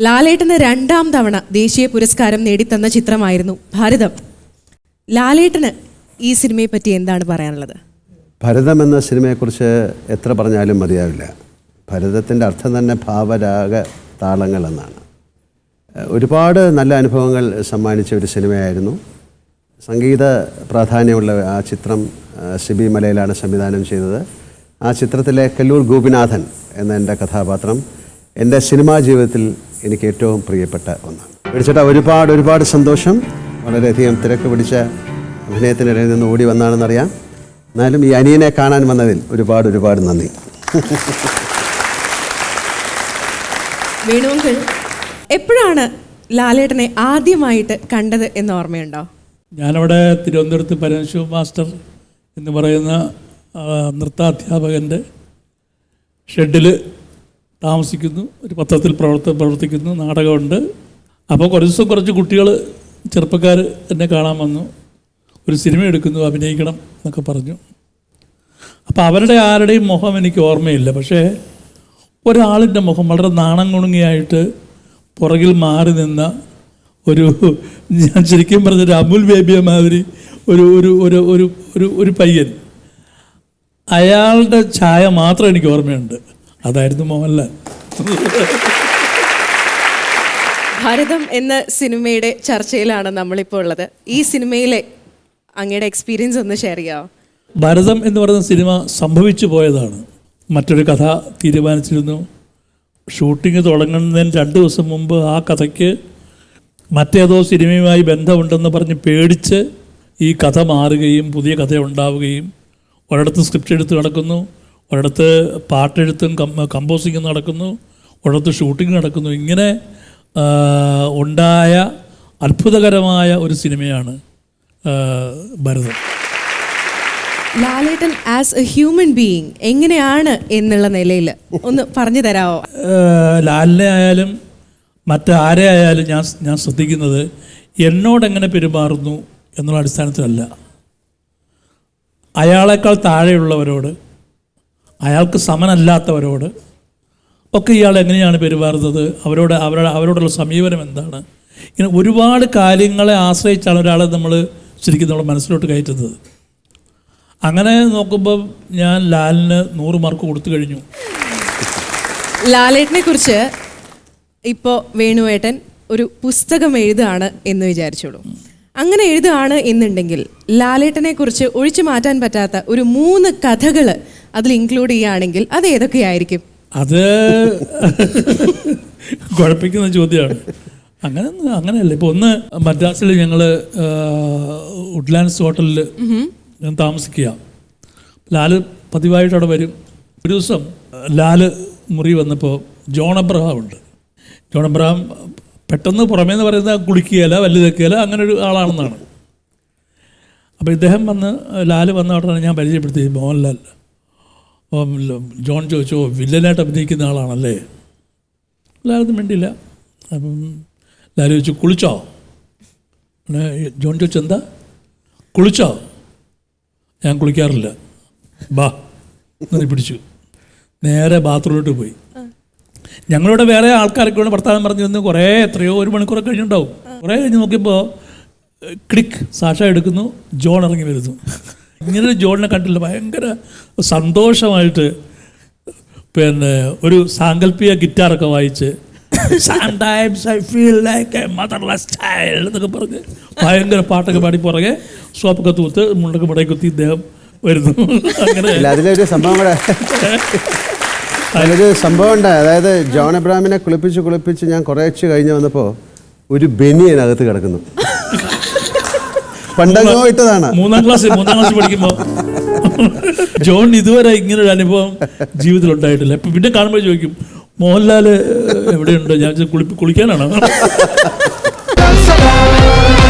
ലാലേട്ടന് രണ്ടാം തവണ ദേശീയ പുരസ്കാരം നേടിത്തന്ന ചിത്രമായിരുന്നു ഭാരതം. ലാലേട്ടന് ഈ സിനിമയെ പറ്റി എന്താണ് പറയാനുള്ളത്? ഭരതം എന്ന സിനിമയെക്കുറിച്ച് എത്ര പറഞ്ഞാലും മതിയാവില്ല. ഭരതത്തിന്റെ അർത്ഥം തന്നെ ഭാവരാഗ താളങ്ങൾ എന്നാണ്. ഒരുപാട് നല്ല അനുഭവങ്ങൾ സമ്മാനിച്ച ഒരു സിനിമയായിരുന്നു. സംഗീത പ്രാധാന്യമുള്ള ആ ചിത്രം സിബി മലയിലാണ് സംവിധാനം ചെയ്തത്. ആ ചിത്രത്തിലെ കല്ലൂർ ഗോപിനാഥൻ എന്ന എന്റെ കഥാപാത്രം എന്റെ സിനിമാ ജീവിതത്തിൽ എനിക്ക് ഏറ്റവും പ്രിയപ്പെട്ട ഒന്നാണ് പിടിച്ചിട്ട് ഒരുപാട് ഒരുപാട് സന്തോഷം. വളരെയധികം തിരക്ക് പിടിച്ച അഭിനയത്തിനിടയിൽ നിന്ന് ഓടി വന്നാണെന്നറിയാം. എന്നാലും ഈ അനിയനെ കാണാൻ വന്നതിൽ ഒരുപാട് ഒരുപാട് നന്ദി. വേണുവങ്കിൾ എപ്പോഴാണ് ലാലേട്ടനെ ആദ്യമായിട്ട് കണ്ടത് എന്ന് ഓർമ്മയുണ്ടോ? ഞാനവിടെ തിരുവനന്തപുരത്ത് പരമശിവ മാസ്റ്റർ എന്ന് പറയുന്ന നൃത്താധ്യാപകന്റെ ഷെഡിൽ താമസിക്കുന്നു ഒരു പത്രത്തിൽ പ്രവർത്ത പ്രവർത്തിക്കുന്നു നാടകമുണ്ട്. അപ്പോൾ കുറച്ച് ദിവസം കുറച്ച് കുട്ടികൾ ചെറുപ്പക്കാർ എന്നെ കാണാൻ വന്നു. ഒരു സിനിമ എടുക്കുന്നു അഭിനയിക്കണം എന്നൊക്കെ പറഞ്ഞു. അപ്പോൾ അവരുടെ ആരുടെയും മുഖം എനിക്ക് ഓർമ്മയില്ല. പക്ഷേ ഒരാളിന്റെ മുഖം വളരെ നാണം കുണുങ്ങിയായിട്ട് പുറകിൽ മാറി നിന്ന ഒരു ഞാൻ ശരിക്കും പറഞ്ഞൊരു അമുൽ ബേബിയെ മാതിരി ഒരു ഒരു ഒരു ഒരു ഒരു ഒരു പയ്യൻ. അയാളുടെ ഛായ മാത്രം എനിക്ക് ഓർമ്മയുണ്ട്. അതായിരുന്നു മോഹൻലാൽ. ഭാരതം എന്ന സിനിമയുടെ ചർച്ചയിലാണ് നമ്മളിപ്പോൾ ഉള്ളത്. ഈ സിനിമയിലെ അങ്ങയുടെ എക്സ്പീരിയൻസ് ഒന്ന് ഷെയർ ചെയ്യാമോ ഭാരതം എന്ന് പറയുന്ന സിനിമ സംഭവിച്ചു പോയതാണ്. മറ്റൊരു കഥ തീരുമാനിച്ചിരുന്നു. ഷൂട്ടിംഗ് തുടങ്ങുന്നതിന് രണ്ട് ദിവസം മുമ്പ് ആ കഥയ്ക്ക് മറ്റേതോ സിനിമയുമായി ബന്ധമുണ്ടെന്ന് പറഞ്ഞ് പേടിച്ച് ഈ കഥ മാറുകയും പുതിയ കഥ ഉണ്ടാവുകയും ഒരിടത്ത് സ്ക്രിപ്റ്റ് എടുത്ത് നടക്കുന്നു. ഒരിടത്ത് പാട്ടെഴുത്തും കം കമ്പോസിങ്ങും നടക്കുന്നു ഒരിടത്ത് ഷൂട്ടിംഗ് നടക്കുന്നു. ഇങ്ങനെ ഉണ്ടായ അത്ഭുതകരമായ ഒരു സിനിമയാണ് Bharatham Lalettan as a human being എങ്ങനെയാണ് എന്നുള്ള നിലയിൽ ഒന്ന് പറഞ്ഞു തരാമോ ലാലിനെ ആയാലും മറ്റാരെ ആയാലും ഞാൻ ഞാൻ ശ്രദ്ധിക്കുന്നത് എന്നോടെങ്ങനെ പെരുമാറുന്നു എന്നുള്ള അടിസ്ഥാനത്തിലല്ല. അയാളെക്കാൾ താഴെയുള്ളവരോട് അയാൾക്ക് സമനല്ലാത്തവരോട് ഒക്കെ ഇയാൾ എങ്ങനെയാണ് പെരുമാറുന്നത്? അവരോട് അവരുടെ അവരോടുള്ള സമീപനം എന്താണ്? ഇങ്ങനെ ഒരുപാട് കാര്യങ്ങളെ ആശ്രയിച്ചാണ് ഒരാളെ നമ്മൾ ശരിക്കും നമ്മൾ മനസ്സിലോട്ട് കയറ്റുന്നത്. അങ്ങനെ നോക്കുമ്പോൾ ഞാൻ ലാലിന് നൂറ് മാർക്ക് കൊടുത്തു കഴിഞ്ഞു. ലാലേട്ടനെ കുറിച്ച് ഇപ്പോൾ വേണുവേട്ടൻ ഒരു പുസ്തകം എഴുതുകയാണ് എന്ന് വിചാരിച്ചോളൂ. അങ്ങനെ എഴുതുകയാണ് എന്നുണ്ടെങ്കിൽ ലാലേട്ടനെ കുറിച്ച് ഒഴിച്ചു മാറ്റാൻ പറ്റാത്ത ഒരു മൂന്ന് കഥകൾ അതിൽ ഇൻക്ലൂഡ് ചെയ്യുകയാണെങ്കിൽ അത് ഏതൊക്കെയായിരിക്കും? അത് കുഴപ്പിക്കുന്ന ചോദ്യമാണ്. അങ്ങനെ അങ്ങനെയല്ല. ഇപ്പൊ ഒന്ന് മദ്രാസിൽ ഞങ്ങൾ വുഡ്ലാൻഡ്സ് ഹോട്ടലിൽ ഞാൻ താമസിക്കുക. ലാൽ പതിവായിട്ട് അവിടെ വരും. ഒരു ദിവസം ലാൽ മുറി വന്നപ്പോൾ ജോൺ അബ്രഹാം ഉണ്ട്. ജോൺ അബ്രഹാം പെട്ടെന്ന് പുറമേ എന്ന് പറയുന്നത് കുളിക്കുകയില്ല വലുതൊക്കെയല്ല അങ്ങനെ ഒരു ആളാണെന്നാണ്. അപ്പോൾ ഇദ്ദേഹം വന്ന് ലാൽ വന്ന ഉടനെ ഞാൻ പരിചയപ്പെടുത്തി മോഹൻലാൽ. ജോൺ ചോദിച്ചോ "ഓ, വില്ലനായിട്ട് അഭിനയിക്കുന്ന ആളാണല്ലേ? എല്ലാവർക്കും വേണ്ടിയില്ല അപ്പം ലാലു ചോദിച്ചു കുളിച്ചോ? ജോൺ ചോദിച്ചു എന്താ? കുളിച്ചോ? ഞാൻ കുളിക്കാറില്ല. ബാ എന്ന് പിടിച്ചു. നേരെ ബാത്റൂമിലോട്ട് പോയി. ഞങ്ങളിവിടെ വേറെ ആൾക്കാരൊക്കെ കൂടെ ഭർത്താവ് പറഞ്ഞു നിന്ന് കുറേ എത്രയോ ഒരു മണിക്കൂറൊക്കെ കഴിഞ്ഞിട്ടുണ്ടാവും. കുറേ കഴിഞ്ഞ് നോക്കിയപ്പോൾ ക്ലിക്ക് സാക്ഷ എടുക്കുന്നു. ജോൺ ഇറങ്ങി വരുന്നു. ഇങ്ങനൊരു ജോണിനെ കണ്ടില്ല ഭയങ്കര സന്തോഷമായിട്ട് പിന്നെ ഒരു സാങ്കല്പിക ഗിറ്റാറൊക്കെ വായിച്ച് sometimes I feel like a motherless child എന്നൊക്കെ പറഞ്ഞ് ഭയങ്കര പാട്ടൊക്കെ പാടി പുറകെ സോപ്പൊക്കെ തൂത്ത് മുണ്ടൊക്കെ മുടക്കി കുത്തി ഇദ്ദേഹം വരുന്നു. അങ്ങനെ അതിലൊരു സംഭവം കൂടെ. അതിലൊരു സംഭവം ഉണ്ട്. അതായത് ജോൺ എബ്രാമിനെ കുളിപ്പിച്ച് കുളിപ്പിച്ച് ഞാൻ കുറേ കഴിഞ്ഞ് വന്നപ്പോൾ ഒരു ബെനി അതിനകത്ത് കിടക്കുന്നു. പണ്ടങ്ങോ ഇട്ടതാണ്. മൂന്നാം ക്ലാസ് മൂന്നാം ക്ലാസ് പഠിക്കുമ്പോൾ ജോൺ ഇതുവരെ ഇങ്ങനെ ഒരു അനുഭവം ജീവിതത്തിൽ ഉണ്ടായിട്ടില്ല ഇപ്പൊ പിന്നെ കാണുമ്പോൾ ചോദിക്കും മോഹൻലാൽ എവിടെയുണ്ട്? ഞാൻ കുളി കുളിക്കാനാണോ?